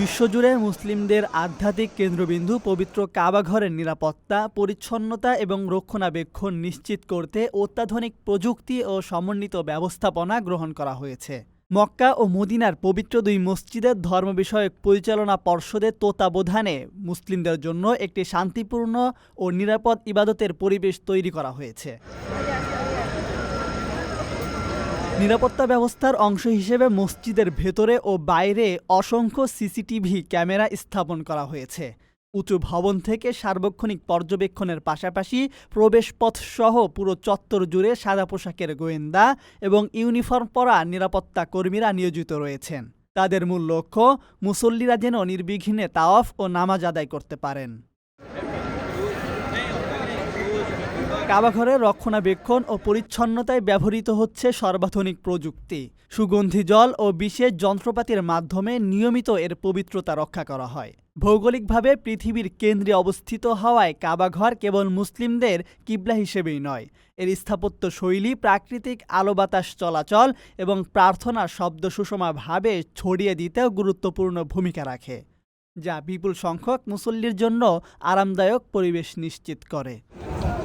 বিশ্বজুড়ে মুসলিমদের আধ্যাত্মিক কেন্দ্রবিন্দু, পবিত্র কাবাঘরের নিরাপত্তা, পরিচ্ছন্নতা এবং রক্ষণাবেক্ষণ নিশ্চিত করতে অত্যাধুনিক প্রযুক্তি ও সমন্বিত ব্যবস্থাপনা গ্রহণ করা হয়েছে। মক্কা ও মদিনার পবিত্র দুই মসজিদের ধর্ম বিষয়ক পরিচালনা পর্ষদের তত্ত্বাবধানে মুসলিমদের জন্য একটি শান্তিপূর্ণ ও নিরাপদ ইবাদতের পরিবেশ তৈরি করা হয়েছে। নিরাপত্তা ব্যবস্থার অংশ হিসেবে মসজিদের ভেতরে ও বাইরে অসংখ্য সিসিটিভি ক্যামেরা স্থাপন করা হয়েছে। উঁচু ভবন থেকে সার্বক্ষণিক পর্যবেক্ষণের পাশাপাশি প্রবেশপথ সহ পুরো চত্বর জুড়ে সাদা পোশাকের গোয়েন্দা এবং ইউনিফর্ম পরা নিরাপত্তা কর্মীরা নিয়োজিত রয়েছেন। তাদের মূল লক্ষ্য, মুসল্লিরা যেন নির্বিঘ্নে তাওয়াফ ও নামাজ আদায় করতে পারেন। কাবাঘরের রক্ষণাবেক্ষণ ও পরিচ্ছন্নতায় ব্যবহৃত হচ্ছে সর্বাধুনিক প্রযুক্তি। সুগন্ধি জল ও বিশেষ যন্ত্রপাতির মাধ্যমে নিয়মিত এর পবিত্রতা রক্ষা করা হয়। ভৌগোলিকভাবে পৃথিবীর কেন্দ্রে অবস্থিত হওয়ায় কাবাঘর কেবল মুসলিমদের কিবলা হিসেবেই নয়, এর স্থাপত্য শৈলী, প্রাকৃতিক আলো বাতাস চলাচল এবং প্রার্থনা শব্দ সুষমাভাবে ছড়িয়ে দিতেও গুরুত্বপূর্ণ ভূমিকা রাখে, যা বিপুল সংখ্যক মুসল্লির জন্য আরামদায়ক পরিবেশ নিশ্চিত করে।